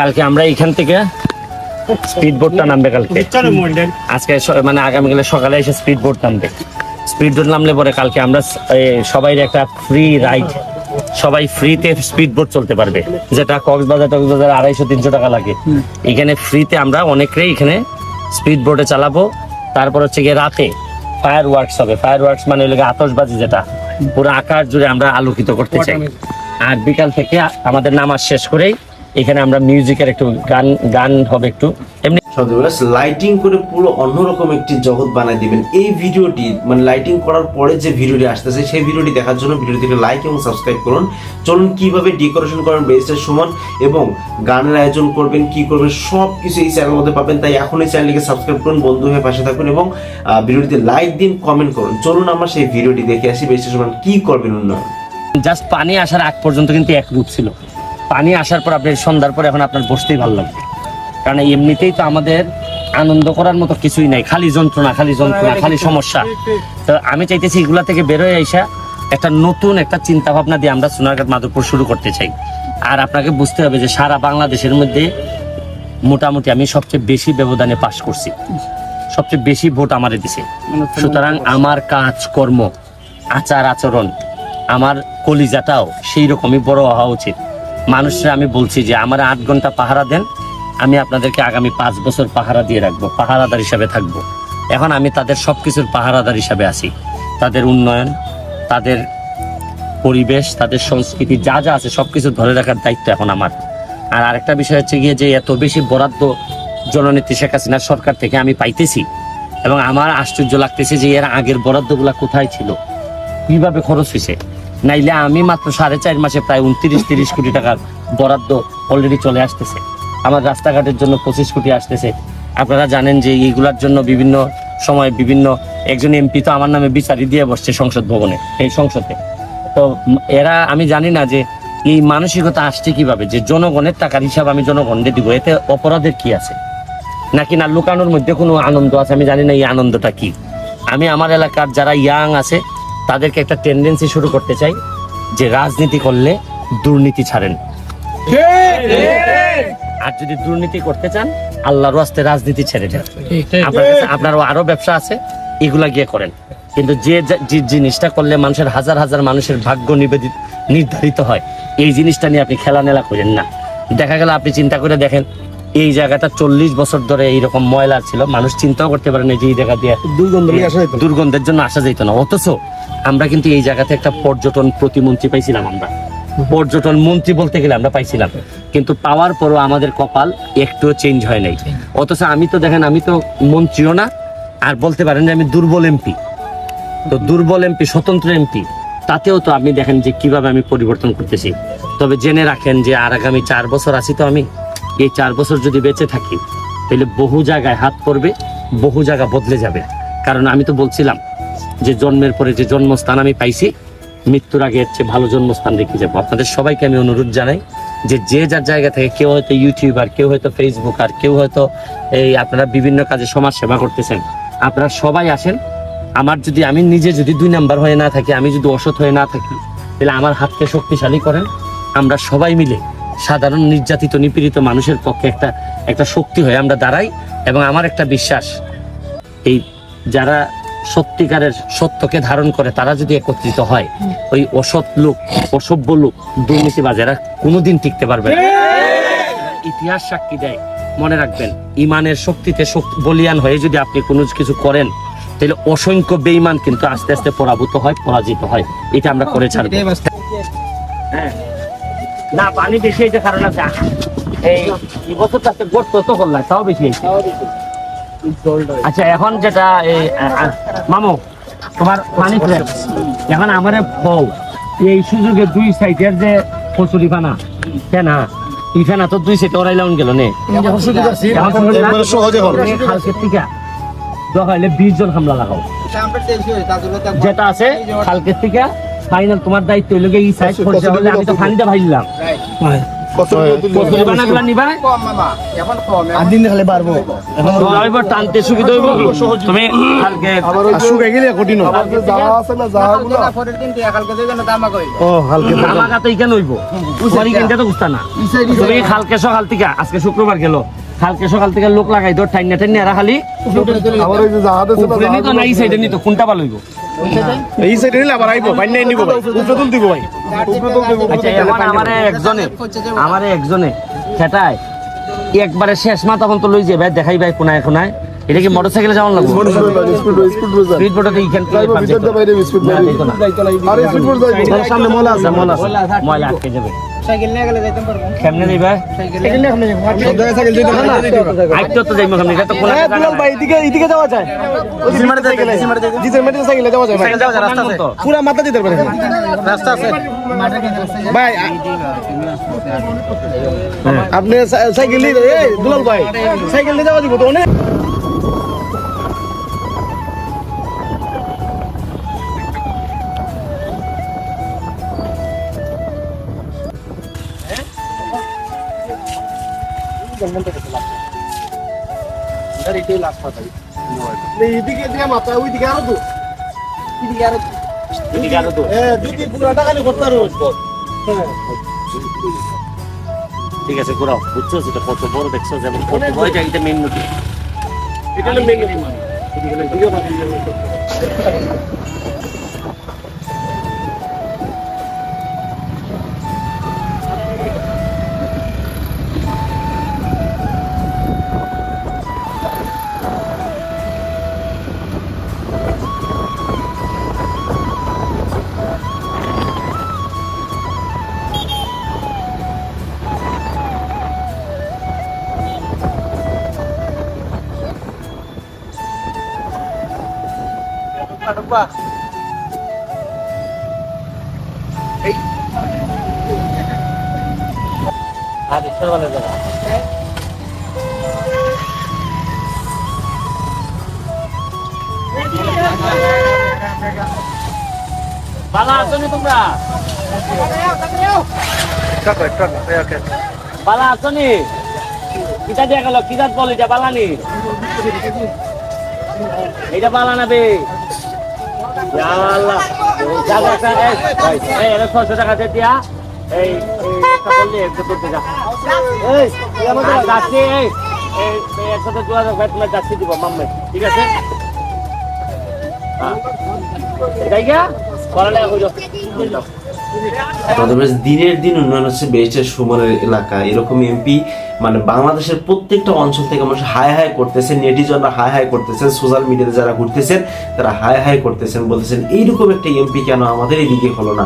কালকে আমরা এখান থেকে স্পিড বোটটা নামবে কালকে। আজকে মানে আগামীকালে সকালে এসে স্পিড বোট নামবে। স্পিড বোট নামলে পরে কালকে আমরা সবাই একটা ফ্রি রাইড সবাই ফ্রিতে স্পিড বোট চলতে পারবে। যেটা কক্সবাজার টক্সবাজার আড়াইশো তিনশো টাকা লাগে। এখানে ফ্রিতে আমরা অনেকেই এখানে স্পিড বোটে চালাবো। তারপর হচ্ছে গিয়ে রাতে ফায়ার ওয়ার্কস হবে। ফায়ার ওয়ার্কস মানে হলো গিয়ে আতশবাজি যেটা। পুরো আকাশ জুড়ে আমরা আলোকিত করতে চাই। আর বিকাল থেকে আমাদের নামাজ শেষ করেই এখানে আমরা মিউজিকের একটু গান গান হবে একটু। এমনি লাইটিং করে পুরো অন্যরকম একটি জগৎ বানাই দিবেন। এই ভিডিওটি মানে লাইটিং করার পরে যে ভিডিওটি আসতেছে সেই ভিডিওটি দেখার জন্য ভিডিওটিকে লাইক এবং সাবস্ক্রাইব করুন। চলুন কীভাবে ডেকোরেশন করেন বেস্টের সুমন এবং গানের আয়োজন করবেন কি করবেন সব কিছু এই চ্যানেলের মধ্যে পাবেন। তাই এখন এই চ্যানেলটিকে সাবস্ক্রাইব করুন বন্ধু হয়ে পাশে থাকুন এবং ভিডিওটিতে লাইক দিন কমেন্ট করুন। চলুন আমরা সেই ভিডিওটি দেখে আসি বেস্টের সুমন কি করবেন উন্নয়ন? জাস্ট পানি আসার আগ পর্যন্ত কিন্তু এক রূপ ছিল। পানি আসার পর আপনি সন্ধ্যার পর এখন আপনার বসতেই ভালো লাগবে। কারণ এমনিতেই তো আমাদের আনন্দ করার মতো কিছুই নাই খালি যন্ত্রণা খালি যন্ত্রণা খালি সমস্যা। তো আমি চাইতেছি এগুলা থেকে বেরোয় আইসা একটা নতুন একটা চিন্তা ভাবনা দিয়ে আমরা সোনারঘাট মাধবপুর শুরু করতে চাই। আর আপনাকে বুঝতে হবে যে সারা বাংলাদেশের মধ্যে মোটামুটি আমি সবচেয়ে বেশি ব্যবধানে পাশ করছি। সবচেয়ে বেশি ভোট আমার দিছে। সুতরাং আমার কাজ কর্ম আচার আচরণ আমার কলিজাটাও সেই রকমই বড় হওয়া উচিত। মানুষরা, আমি বলছি যে আমার আট ঘণ্টা পাহারা দেন, আমি আপনাদেরকে আগামী পাঁচ বছর পাহারা দিয়ে রাখব, পাহারাদার হিসাবে থাকব। এখন আমি তাদের সব কিছুর পাহারাদার হিসাবে আছি। তাদের উন্নয়ন, তাদের পরিবেশ, তাদের সংস্কৃতি, যা যা আছে, সবকিছু ধরে রাখার দায়িত্ব এখন আমার। আর আরেকটা বিষয় হচ্ছে গিয়ে যে এত বেশি বরাদ্দ জননেত্রী শেখ হাসিনার সরকার থেকে আমি পাইতেছি এবং আমার আশ্চর্য লাগতেছে যে এর আগের বরাদ্দগুলা কোথায় ছিল, কীভাবে খরচ হয়েছে। নাইলে আমি মাত্র সাড়ে চার মাসে প্রায় উনত্রিশ, তিরিশ কোটি টাকার বরাদ্দ অলরেডি চলে আসতেছে। আমার রাস্তাঘাটের জন্য পঁচিশ কোটি আসতেছে। আপনারা জানেন যে এইগুলার জন্য বিভিন্ন সময় বিভিন্ন একজন এমপি তো আমার নামে বিচারি দিয়ে বসছে সংসদ ভবনে, এই সংসদে। তো এরা, আমি জানি না যে এই মানসিকতা আসছে কীভাবে, যে জনগণের টাকার হিসাব আমি জনগণকে দিব, এতে অপরাধের কি আছে? নাকি না লুকানোর মধ্যে কোনো আনন্দ আছে? আমি জানি না এই আনন্দটা কি। আমি আমার এলাকার যারা ইয়াং আছে তাদেরকে একটা টেন্ডেন্সি শুরু করতে চাই যে রাজনীতি করলে দুর্নীতি ছাড়েন। আর যদি দুর্নীতি করতে চান আল্লাহর রাস্তে রাজনীতি ছেড়ে দেন। আপনার কাছে আপনার আরও ব্যবসা আছে এগুলা গিয়ে করেন। কিন্তু যে যে জিনিসটা করলে মানুষের হাজার হাজার মানুষের ভাগ্য নিবেদিত নির্ধারিত হয় এই জিনিসটা নিয়ে আপনি খেলা নেলা করেন না। দেখা গেল আপনি চিন্তা করে দেখেন এই জায়গাটা চল্লিশ বছর ধরে এইরকম ময়লা ছিল মানুষ চিন্তাও করতে পারে না যে এই জায়গা দিয়ে দুর্গন্ধের জন্য আসা যেত না। অথচ আমরা কিন্তু এই জায়গাতে একটা পর্যটন প্রতিমন্ত্রী পাইছিলাম আমরা। পর্যটন মন্ত্রী বলতে গেলে আমরা পাইছিলাম। কিন্তু পাওয়ার পরও আমাদের কপাল একটুও চেঞ্জ হয় নাই। অথচ আমি তো দেখেন আমি তো মন্ত্রীও না আর বলতে পারেন যে আমি দুর্বল এমপি। তো দুর্বল এমপি স্বতন্ত্র এমপি তাতেও তো আপনি দেখেন যে কীভাবে আমি পরিবর্তন করতেছি। তবে জেনে রাখেন যে আর আগামী চার বছর আছি তো আমি। এই চার বছর যদি বেঁচে থাকি, তাহলে বহু জায়গায় হাত পড়বে, বহু জায়গা বদলে যাবে। কারণ আমি তো বলছিলাম যে জন্মের পরে যে জন্মস্থান আমি পাইছি, মৃত্যুর আগে চেয়ে ভালো জন্মস্থান রেখে যাব। আপনাদের সবাইকে আমি অনুরোধ জানাই যে যে যার জায়গা থেকে কেউ হয়তো ইউটিউবার কেউ হয়তো ফেসবুক আর কেউ হয়তো এই আপনারা বিভিন্ন কাজে সমাজ সেবা করতেছেন, আপনারা সবাই আসেন। আমার যদি, আমি নিজে যদি দুই নাম্বার হয়ে না থাকি, আমি যদি অসৎ হয়ে না থাকি, তাহলে আমার হাতকে শক্তিশালী করেন। আমরা সবাই মিলে সাধারণ নির্যাতিত, নিপীড়িত মানুষের পক্ষে একটা একটা শক্তি হয়ে আমরা দাঁড়াই এবং আমার একটা বিশ্বাস, এই যারা সত্যিকারের সত্যকে ধারণ করে তারা যদি একত্রিত হয়, ওই অসৎ লোক, অসভ্য লোক দুর্নীতিবাজেরা কোনোদিন টিকতে পারবে না ইতিহাস সাক্ষী দেয়, মনে রাখবেন, ইমানের শক্তিতে বলিয়ান হয়ে যদি আপনি কোনো কিছু করেন, তাহলে অসংখ্য বেইমান কিন্তু আস্তে আস্তে পরাভূত হয়, পরাজিত হয় এটা আমরা করে ছাড়বো। না পানি বেশি এটা কারণ আছে। এই এই বছর গর্ত তো করলাম তাও বেশি হয়েছে। আচ্ছা এখন যেটা এই মামু তোমার পানি এখন আমার ফল এই সুযোগে দুই সাইডের যে কচুরি ফানা ফেনা এই তো দুই সাইডে ওরাই লাউন গেল নে। থেকে বিশ জন হামলা লাগাও। যেটা আছে খালকের থেকে ফাইনাল তোমার দায়িত্ব হইল এই সাইড করতে হবে আমি তো ফানিটা ভাইলাম কচুরি বানাগুলা নিবা? আদিন খালি পারব এখন হইব টানতে সুবিধা হইব? তুমি কালকে শুকাই গেলে কঠিন ও হালকে আমাকা তো ইখানে হইব। তোমার ইখানটা তো বুঝতা না। তুমি কালকে সকাল থেকে আজকে শুক্রবার গেল। কালকে সকাল থেকে লোক লাগাই তো টাইনা টাইনা এরা খালি কোনটা ভালো হইব? এই সাইডে নিলে আবার আইবো বাইন নাই নিবো ভাই। উপরে তুল দিব ভাই। উপরে তুল দিব আচ্ছা এখন আমারে একজনে আমারে একজনে খেটায় একবারে শেষ মা তখন তো লই যাবে দেখাই ভাই কোনায় কোনায়। এটা কি মোটরসাইকেলে যাওয়ার লাগবে? স্পিড স্পিড রোজার স্পিড বোটে এইখান থেকে যাইবো ভিতর দিয়ে বাইরে স্পিড না। আরে স্পিড রোজ যাই সামনে মলা আছে মলা আছে। মলা আটকে যাবে। কেমনে দিবে সব জায়গায় সাইকেল যেতে না? আইতো তো যাইবো কেমনে? তো কোনা দুলাল ভাই এদিকে এদিকে যাওয়া যায়। ওই সিমারে সাইকেলে। জি সিমারে সাইকেলে যাওয়া যায় ভাই। রাস্তা আছে। পুরা মাথা যেতে পারে। রাস্তা আছে। ভাই আপনি সাইকেল নিয়ে দুলাল ভাই সাইকেল নিয়ে যাওয়া দিব তো অনেক। এইদিকে দিয়ে মাথা ওইদিকে আরও তো এদিকে আরও তো। হ্যাঁ যদি পুরাটা খালি করতে পারো ঠিক আছে ঘুরাও। বুঝছ? সেটা কত বড় দেখছ যেমন কত বড়। জায়গাটা মেইন নদী। এটা হলো মেন এদিকে আর সরবালে যাবা। ভালো আছো নি তোমরা। বালা আছো নি। কিটা দিয়া গেল? কিটা বল এটা বালা নি? এটা বালা না বে। ইয়া এটা টাকা দিয়ে এই একসাথে যোগাযোগ ভাই তোমার যাচ্ছি দিব মাম্মাই ঠিক আছে হ্যাঁ এটাই গিয়া পড়ালেখা করো দিনের দিন উন্নয়ন হচ্ছে বেরিস্টার সুমনের এলাকা। এরকম এমপি মানে বাংলাদেশের প্রত্যেকটা অঞ্চল থেকে মানুষ হাই হাই করতেছেন, নেটিজনরা হাই হাই করতেছেন সোশ্যাল মিডিয়াতে যারা ঘুরতেছেন, তারা হাই হাই করতেছেন, বলতেছেন, এইরকম একটা এমপি কেন আমাদের এদিকে হলো না?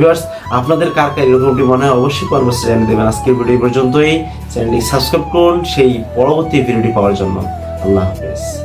ভিউয়ার্স, আপনাদের কার কার এরকমটি মনে হয় অবশ্যই কর্মসূচি জানিয়ে দেবেন। আজকের ভিডিও পর্যন্তই। চ্যানেলটি সাবস্ক্রাইব করুন, সেই পরবর্তী ভিডিওটি পাওয়ার জন্য। আল্লাহ হাফেজ।